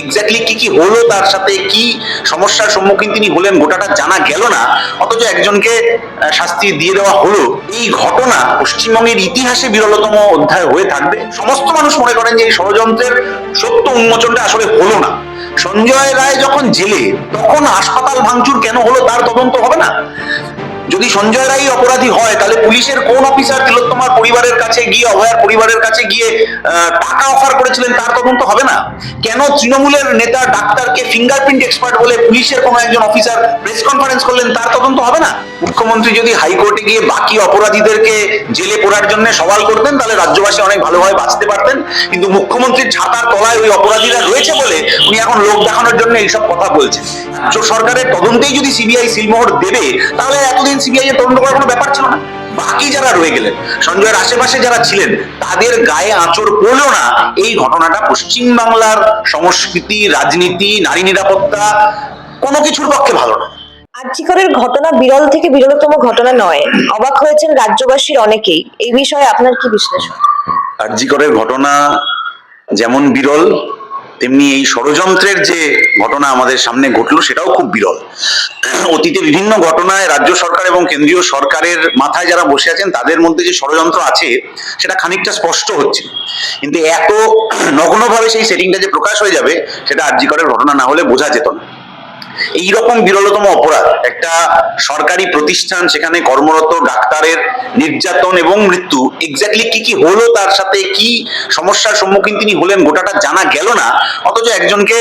Exactly কি কি হলো তার সাথে, কি সমস্যার সম্মুখীন তিনি হলেন গোটাটা জানা গেল না। অথচ একজনকে শাস্তি দিয়ে দেওয়া হলো। এই ঘটনা পশ্চিমবঙ্গের ইতিহাসে বিরলতম অধ্যায় হয়ে থাকবে। সমস্ত মানুষ মনে করেন যে এই ষড়যন্ত্রের সত্য উন্মোচনটা আসলে হলো না। সঞ্জয় রায় যখন জেলে, তখন হাসপাতাল ভাঙচুর কেন হলো তার তদন্ত হবে না? যদি সঞ্জয় রায় অপরাধী হয়, তাহলে পুলিশের কোন অফিসার তিলোত্তমার পরিবারের কাছে গিয়ে, অভয়ার পরিবারের কাছে গিয়ে টাকা অফার করেছিলেন, তার তদন্ত হবে না? কেন তৃণমূলের নেতা ডাক্তারকে ফিঙ্গারপ্রিন্ট এক্সপার্ট বলে পুলিশের কোনো একজন অফিসার প্রেস কনফারেন্স করলেন, তার তদন্ত হবে না? মুখ্যমন্ত্রী যদি হাইকোর্টে গিয়ে বাকি অপরাধীদেরকে জেলে পড়ার জন্য সওয়াল করতেন, তাহলে রাজ্যবাসী অনেক ভালোভাবে বাঁচতে পারতেন। কিন্তু মুখ্যমন্ত্রীর ছাতার তলায় ওই অপরাধীরা রয়েছে বলে উনি এখন লোক দেখানোর জন্য এইসব কথা বলছেন। রাজ্য সরকারের তদন্তেই যদি সিবিআই সিলমোহর দেবে, তাহলে এতদিন সিবিআই এর তদন্ত করার কোনো ব্যাপার ছিল না। বাকি যারা রয়ে গেলেন সঞ্জয়ের আশেপাশে যারা ছিলেন তাদের গায়ে আঁচড় পড়ল না। এই ঘটনাটা পশ্চিম বাংলার সংস্কৃতি রাজনীতি নারী নিরাপত্তা কোনো কিছুর পক্ষে ভালো না। আর্যিকরের ঘটনা বিরল থেকে বিরলতম ঘটনা নয়। অবাক হয়েছেন রাজ্যবাসীর অনেকেই। এই বিষয়ে আপনার কি বিশ্লেষণ? আরজিকরের ঘটনা যেমন বিরল তেমনি এই ষড়যন্ত্রের যে ঘটনা আমাদের সামনে ঘটলো, সেটাও খুব বিরল। অতীতে বিভিন্ন ঘটনায় রাজ্য সরকার এবং কেন্দ্রীয় সরকারের মাথায় যারা বসে আছেন, তাদের মধ্যে যে ষড়যন্ত্র আছে, সেটা খানিকটা স্পষ্ট হচ্ছে। কিন্তু এত নগ্নভাবে সেই সেটিংটা যে প্রকাশ হয়ে যাবে, সেটা আর্যিকরের ঘটনা না হলে বোঝা যেত না। এইরকম বিরলতম অপরাধ। একটা সরকারি প্রতিষ্ঠান, সেখানে কর্মরত ডাক্তারের নির্যাতন এবং মৃত্যু এক্স্যাক্টলি কি কি হলো তার সাথে, কি সমস্যার সম্মুখীন তিনি হলেন গোটাটা জানা গেল না, অথচ একজনকে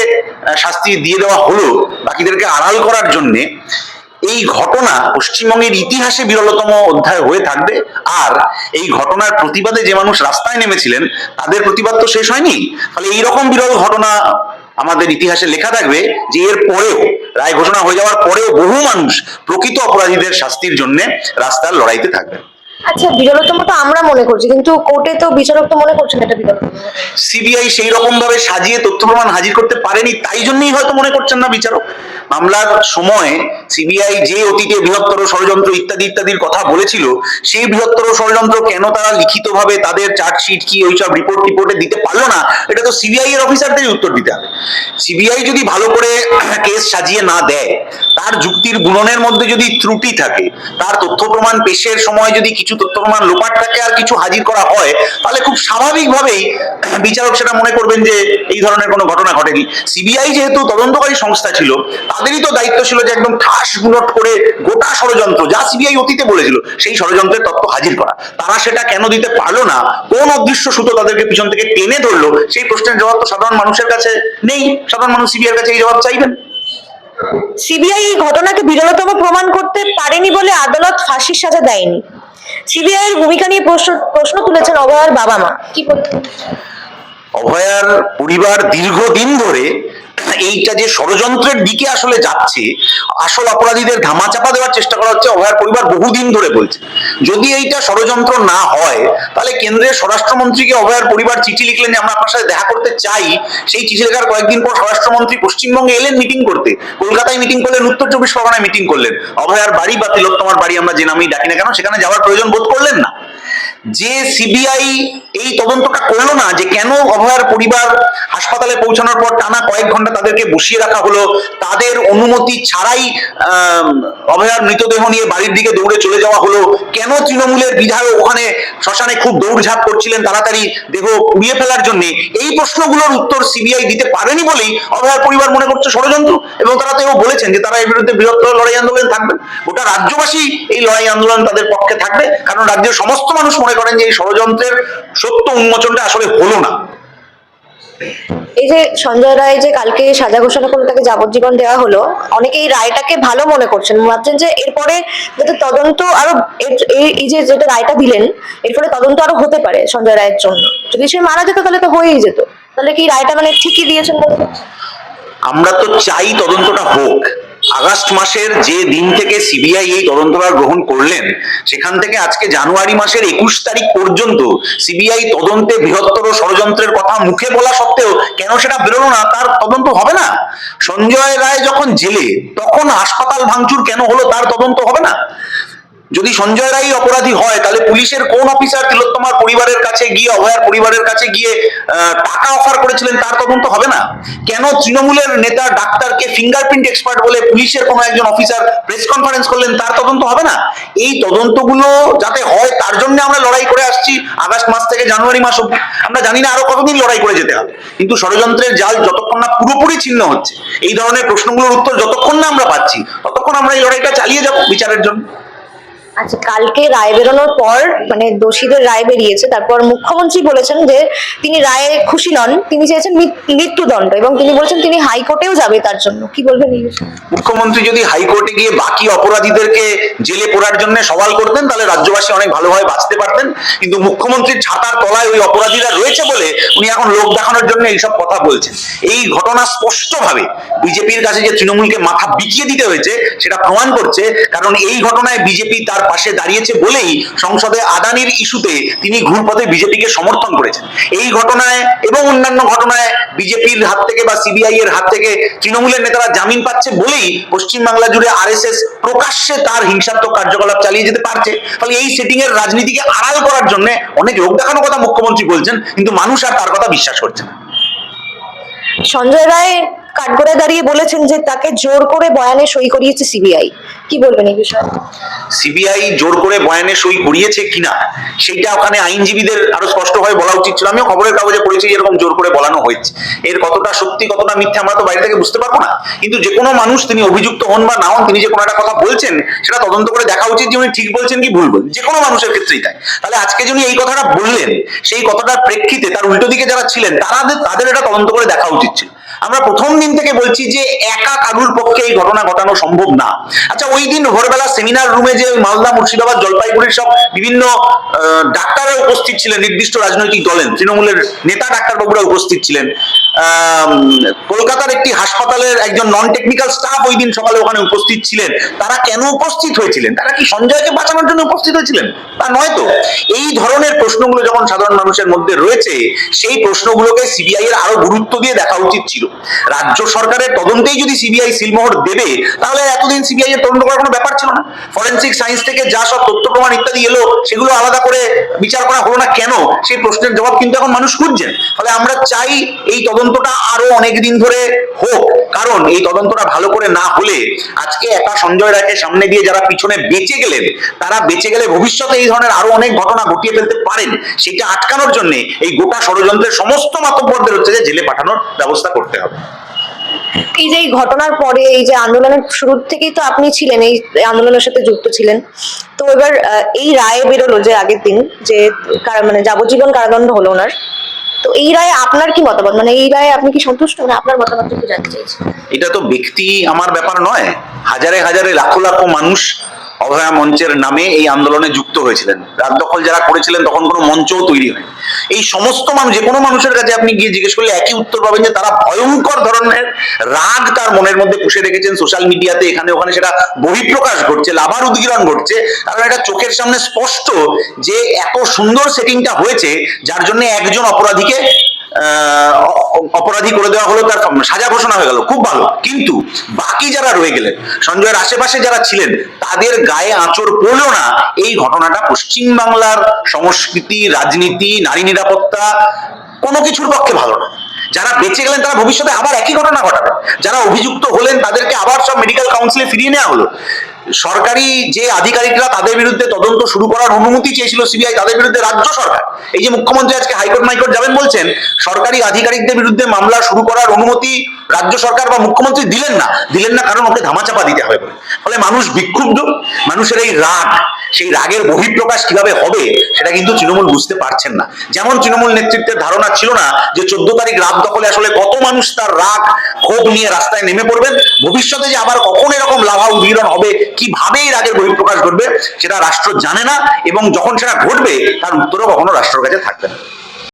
শাস্তি দিয়ে দেওয়া হলো, বাকিদেরকে আড়াল করার জন্যে। এই ঘটনা পশ্চিমবঙ্গের ইতিহাসে বিরলতম অধ্যায় হয়ে থাকবে। আর এই ঘটনার প্রতিবাদে যে মানুষ রাস্তায় নেমেছিলেন, তাদের প্রতিবাদ তো শেষ হয়নি। ফলে এইরকম বিরল ঘটনা আমাদের ইতিহাসে লেখা থাকবে যে এর পরেও, রায় ঘোষণা হয়ে যাওয়ার পরেও বহু মানুষ প্রকৃত অপরাধীদের শাস্তির জন্য রাস্তার লড়াইতে থাকবে আচ্ছা বিরলতম তো আমরা মনে করছি, কিন্তু কোর্টে তো বিচারক তো মনে এটা সিবিআই সেই রকম ভাবে সাজিয়ে তথ্য প্রমাণ হাজির করতে পারেনি, তাই জন্যই হয়তো মনে করছেন না বিচারক। মামলার সময় সিবিআই যে অতীতে বৃহত্তর ষড়যন্ত্র ইত্যাদি ইত্যাদির কথা বলেছিল, সেই বৃহত্তর ষড়যন্ত্র কেন তারা লিখিতভাবে তাদের চার্জশিট কি, ওইসব রিপোর্ট টিপোর্টে দিতে পারল না, এটা তো সিবিআই এর অফিসারদের উত্তর দিতে হবে। সিবিআই যদি ভালো করে কেস সাজিয়ে না দেয়, তার যুক্তির গুণনের মধ্যে যদি ত্রুটি থাকে, তার তথ্য প্রমাণ পেশের সময় যদি কিছু তথ্য প্রমাণ লোপাট থাকে আর কিছু হাজির করা হয়, তাহলে খুব স্বাভাবিকভাবেই বিচারক সেটা মনে করবেন যে এই ধরনের কোনো ঘটনা ঘটেনি। সিবিআই যেহেতু তদন্তকারী সংস্থা ছিল, তাদেরই তো দায়িত্ব ছিল যে একদম ঠাস গুণট করে গোটা ষড়যন্ত্র, যা সিবিআই অতীতে বলেছিল, সেই ষড়যন্ত্রের তথ্য হাজির করা। তারা সেটা কেন দিতে পারল না? কোন অদৃশ্য সুতো তাদেরকে পিছন থেকে টেনে ধরলো? সেই প্রশ্নের জবাব তো সাধারণ মানুষের কাছে নেই। সাধারণ মানুষ সিবিআই কাছে এই জবাব চাইবেন? সিবিআই এই ঘটনাকে বিরলতম প্রমাণ করতে পারেনি বলে আদালত ফাঁসির সাজা দেয়নি। সিবিআই এর ভূমিকা নিয়ে প্রশ্ন প্রশ্ন তুলেছেন অভয়ার বাবা মা। কি বলবেন অভয়ার পরিবার দীর্ঘদিন ধরে এইটা যে ষড়যন্ত্রের দিকে আসলে যাচ্ছে, আসল অপরাধীদের ধামাচাপা দেওয়ার চেষ্টা করা হচ্ছে, অভয়ার পরিবার বহুদিন ধরে বলছে। যদি এইটা ষড়যন্ত্র না হয়, তাহলে কেন্দ্রের স্বরাষ্ট্রমন্ত্রীকে অভয়ার পরিবার চিঠি লিখলেন যে, আমরা আপনার সাথে দেখা করতে চাই। সেই চিঠি লেখার কয়েকদিন পর স্বরাষ্ট্রমন্ত্রী পশ্চিমবঙ্গে এলেন মিটিং করতে। কলকাতায় মিটিং করলেন, উত্তর চব্বিশ পরগনায় মিটিং করলেন। অভয়ার বাড়ি বা তিলোত্তমার বাড়ি আমরা যে নামেই ডাকি না কেন, সেখানে যাওয়ার প্রয়োজন বোধ করলেন না। যে সিবিআই এই তদন্তটা করল না, যে কেন অভয়ার পরিবার হাসপাতালে পৌঁছানোর পর টানা কয়েক ঘণ্টা তাদেরকে বসিয়ে রাখা হলো, তাদের অনুমতি ছাড়াই অভয়ার মৃতদেহ নিয়ে বাড়ির দিকে দৌড়ে চলে যাওয়া হলো। কেন তৃণমূলের বিধায়ক ওখানে শ্মশানে খুব দৌড়ঝাঁপ করছিলেন তাড়াতাড়ি দেহ পুড়িয়ে ফেলার জন্য? এই প্রশ্নগুলোর উত্তর সিবিআই দিতে পারেনি বলেই অভয়ার পরিবার মনে করছে ষড়যন্ত্র, এবং তারা তো বলেছেন যে তারা এর বিরুদ্ধে বৃহত্তর লড়াই আন্দোলন থাকবেন গোটা রাজ্যবাসী এই লড়াই আন্দোলন তাদের পক্ষে থাকবে, কারণ রাজ্যের সমস্ত মানুষ মনে করেন যে এই ষড়যন্ত্রের সত্য উন্মোচনটা আসলে হলো না। এই যে সঞ্জয় রায় যে কালকে সাজা ঘোষণা করে তাকে যাবজ্জীবন দেওয়া হলো অনেকে এই রায়টাকে ভালো মনে করছেন। ভাবছেন যে এরপরে যাতে তদন্ত আরও এই- যে যেটা রায়টা দিলেন এরপরে তদন্ত আরও হতে পারে সঞ্জয় রায়ের জন্য। যদি সে মারা যেত তাহলে তো হয়েই যেত। তাহলে কি রায়টা মানে ঠিকই দিয়েছেন আমরা তো চাই তদন্তটা হোক। আগস্ট মাসের যে দিন থেকে সিবিআই এই তদন্তভার গ্রহণ করলেন, সেখান থেকে আজকে জানুয়ারি মাসের একুশ তারিখ পর্যন্ত সিবিআই তদন্তে বৃহত্তর ষড়যন্ত্রের কথা মুখে বলা সত্ত্বেও কেন সেটা বেরোলো না, তার তদন্ত হবে না? সঞ্জয় রায় যখন জেলে, তখন হাসপাতাল ভাঙচুর কেন হলো, তার তদন্ত হবে না? যদি সঞ্জয় রায় অপরাধী হয়, তাহলে পুলিশের কোন অফিসার তিলোত্তমার পরিবারের কাছে গিয়ে, অভয়ার পরিবারের কাছে গিয়ে টাকা অফার করেছিলেন, তার তদন্ত হবে না? কেন তৃণমূলের নেতা ডাক্তারকে ফিঙ্গারপ্রিন্ট এক্সপার্ট বলে পুলিশের কোনো একজন অফিসার প্রেস কনফারেন্স করলেন, তার তদন্ত হবে না? এই তদন্তগুলো যাতে হয়, তার জন্য আমরা লড়াই করে আসছি, আগস্ট মাস থেকে জানুয়ারি মাস অব্দি আমরা জানি না আরও কতদিন লড়াই করে যেতে হবে। কিন্তু ষড়যন্ত্রের জাল যতক্ষণ না পুরোপুরি ছিন্ন হচ্ছে, এই ধরনের প্রশ্নগুলোর উত্তর যতক্ষণ না আমরা পাচ্ছি, ততক্ষণ আমরা এই লড়াইটা চালিয়ে যাব বিচারের জন্য। আচ্ছা কালকে রায় বেরোনোর পর মানে দোষীদের রায় বেরিয়েছে, তারপর মুখ্যমন্ত্রী বলেছেন যে তিনি রায়ে খুশি নন, তিনি চেয়েছেন মৃত্যুদণ্ড এবং তিনি বলেছেন তিনি হাইকোর্টেও যাবে তার জন্য। কি বলবেন মুখ্যমন্ত্রী যদি হাইকোর্টে গিয়ে বাকি অপরাধীদেরকে জেলে পোড়ার জন্য সওয়াল করতেন, তাহলে রাজ্যবাসী অনেক ভালোভাবে বাঁচতে পারতেন। কিন্তু মুখ্যমন্ত্রীর ছাতার তলায় ওই অপরাধীরা রয়েছে বলে উনি এখন লোক দেখানোর জন্য এইসব কথা বলছেন। এই ঘটনা স্পষ্টভাবে বিজেপির কাছে যে তৃণমূলকে মাথা বিকিয়ে দিতে হয়েছে, সেটা প্রমাণ করছে, কারণ এই ঘটনায় বিজেপি তার পাশে দাঁড়িয়েছে বলেই সংসদে আদানির ইস্যুতে তিনি ঘুরপথে বিজেপিকে সমর্থন করেছেন। এই ঘটনায় এবং অন্যান্য ঘটনায় বিজেপির হাত থেকে বা সিবিআই এর হাত থেকে তৃণমূলের নেতারা জামিন পাচ্ছে বলেই পশ্চিমবাংলা জুড়ে আরএসএস প্রকাশ্যে তার হিংসাত্মক কার্যকলাপ চালিয়ে যেতে পারছে। ফলে এই সেটিং এর রাজনীতিকে আড়াল করার জন্য অনেক লোক দেখানোর কথা মুখ্যমন্ত্রী বলছেন, কিন্তু মানুষ আর তার কথা বিশ্বাস করছে না। সঞ্জয় রায় কাঠগড়ায় দাঁড়িয়ে বলেছেন যে তাকে জোর করে বয়ানে সই করিয়েছে সিবিআই। কি বলবেন এই বিষয়ে? সিবিআই জোর করে বয়ানে সই করিয়েছে কিনা সেটা ওখানে আইনজীবীদের আরও স্পষ্টভাবে বলা উচিত ছিল। আমিও খবরের কাগজে পড়েছি এরকম জোর করে বলানো হয়েছে। এর কতটা সত্যি, কতটা মিথ্যা আমরা তো বাইরে থেকে বুঝতে পারব না। কিন্তু যে কোনো মানুষ, তিনি অভিযুক্ত হন বা না হন, তিনি যে কোনো একটা কথা বলছেন, সেটা তদন্ত করে দেখা উচিত যে উনি ঠিক বলছেন কি ভুল বলছেন। যে কোনো মানুষের ক্ষেত্রেই তাই। তাহলে আজকে যিনি এই কথাটা বললেন, সেই কথাটার প্রেক্ষিতে তার উল্টো দিকে যারা ছিলেন তাদের তাদের এটা তদন্ত করে দেখা উচিত ছিল। আমরা প্রথম দিন থেকে বলছি যে একা কারুর পক্ষে এই ঘটনা ঘটানো সম্ভব না। আচ্ছা ওই দিন ভোরবেলা সেমিনার রুমে যে মালদা মুর্শিদাবাদ জলপাইগুড়ির সব বিভিন্ন ডাক্তাররা উপস্থিত ছিলেন, নির্দিষ্ট রাজনৈতিক দলের, তৃণমূলের নেতা ডাক্তারবাবুরা উপস্থিত ছিলেন। কলকাতার একটি হাসপাতালের একজন নন টেকনিক্যাল স্টাফ ওই দিন সকালে ওখানে উপস্থিত ছিলেন। তারা কেন উপস্থিত হয়েছিলেন? তারা কি সঞ্জয়কে বাঁচানোর জন্য উপস্থিত হয়েছিলেন? তা নয় তো। এই ধরনের প্রশ্নগুলো যখন সাধারণ মানুষের মধ্যে রয়েছে, সেই প্রশ্নগুলোকে সিবিআই এর আরও গুরুত্ব দিয়ে দেখা উচিত ছিল। রাজ্য সরকারের তদন্তেই যদি সিবিআই সিলমোহর দেবে, তাহলে এতদিন সিবিআই এর তদন্ত করার কোনো ব্যাপার ছিল না। ফরেন্সিক সায়েন্স থেকে যা সব তথ্য, প্রমাণ ইত্যাদি এলো, সেগুলো আলাদা করে বিচার করা হলো না কেন? সেই প্রশ্নের জবাব কিন্তু এখন মানুষ খুঁজছেন। ফলে আমরা চাই এই তদন্তটা আরও অনেক দিন ধরে হোক। কারণ এই তদন্তটা ভালো করে না হলে আজকে একা সঞ্জয় রায়কে সামনে দিয়ে যারা পিছনে বেঁচে গেলেন, তারা বেঁচে গেলে ভবিষ্যতে এই ধরনের আরও অনেক ঘটনা ঘটিয়ে ফেলতে পারেন। সেটা আটকানোর জন্য এই গোটা ষড়যন্ত্রের সমস্ত মাতব্বরদের হচ্ছে যে জেলে পাঠানোর ব্যবস্থা করতে হবে। এই যে এই ঘটনার পরে এই যে আন্দোলনের শুরু থেকেই তো আপনি ছিলেন এই আন্দোলনের সাথে যুক্ত ছিলেন। তো এবার আহ, এই রায় বেরোলো যে আগের দিন যে কারা- মানে যাবজ্জীবন কারাদণ্ড হলো ওনার। তো এই রায়ে আপনার কি মতামত? মানে এই রায়ে আপনি কি সন্তুষ্ট? মানে আপনার মতামত জানতে চাইছি এটা তো ব্যক্তি আমার ব্যাপার নয়। হাজারে হাজারে লাখো লাখো মানুষ অভয়া মঞ্চের নামে এই আন্দোলনে যুক্ত হয়েছিলেন। রাত দখল যারা করেছিলেন, তখন কোনো মঞ্চও তৈরি হয় এই সমস্ত মানুষ, যে কোনো মানুষের কাছে আপনি গিয়ে জিজ্ঞেস করলে একই উত্তর পাবেন যে তারা ভয়ঙ্কর ধরনের রাগ তার মনের মধ্যে পুষে রেখেছেন সোশ্যাল মিডিয়াতে এখানে ওখানে সেটা বহিঃপ্রকাশ ঘটছে, লাভার উদ্গীরণ ঘটছে। কারণ এটা চোখের সামনে স্পষ্ট যে এত সুন্দর সেটিংটা হয়েছে, যার জন্য একজন অপরাধীকে অপরাধী করে দেওয়া হলো, তার সাজা ঘোষণা হয়ে গেল। খুব ভালো। কিন্তু বাকি যারা রয়ে গেলেন, সঞ্জয়ের আশেপাশে যারা ছিলেন, তাদের গায়ে আঁচড় পড়ল না। এই ঘটনাটা পশ্চিম বাংলার সংস্কৃতি, রাজনীতি, নারী নিরাপত্তা, কোনো কিছুর পক্ষে ভালো না। যারা বেঁচে গেলেন, তারা ভবিষ্যতে আবার একই ঘটনা ঘটাবে। যারা অভিযুক্ত হলেন, তাদেরকে আবার সব মেডিকেল কাউন্সিলে ফিরিয়ে নেওয়া হলো। সরকারি যে আধিকারিকরা তাদের বিরুদ্ধে তদন্ত শুরু করার অনুমতি চেয়েছিল সিবিআই, তাদের বিরুদ্ধে রাজ্য সরকার। এই যে মুখ্যমন্ত্রী আজকে হাইকোর্ট, মাইকোর্ট যাবেন বলছেন, সরকারি আধিকারিকদের বিরুদ্ধে মামলা শুরু করার অনুমতি রাজ্য সরকার বা মুখ্যমন্ত্রী দিলেন না। দিলেন না কারণ ওকে ধামাচাপা দিতে হবে বলে। ফলে মানুষ বিক্ষুব্ধ, মানুষের এই রাগ, সেই রাগের বহিঃপ্রকাশ কীভাবে হবে সেটা কিন্তু তৃণমূল বুঝতে পারছেন না। যেমন তৃণমূল নেতৃত্বের ধারণা ছিল না যে চোদ্দ তারিখ রাত দখলে আসলে কত মানুষ তার রাগ, ক্ষোভ নিয়ে রাস্তায় নেমে পড়বেন। ভবিষ্যতে যে আবার কখন এরকম লাভা উদ্গীরণ হবে কীভাবে এই রাগের বহিঃপ্রকাশ ঘটবে, সেটা রাষ্ট্র জানে না এবং যখন সেটা ঘটবে, তার উত্তরও কখনো রাষ্ট্রের কাছে থাকবে না।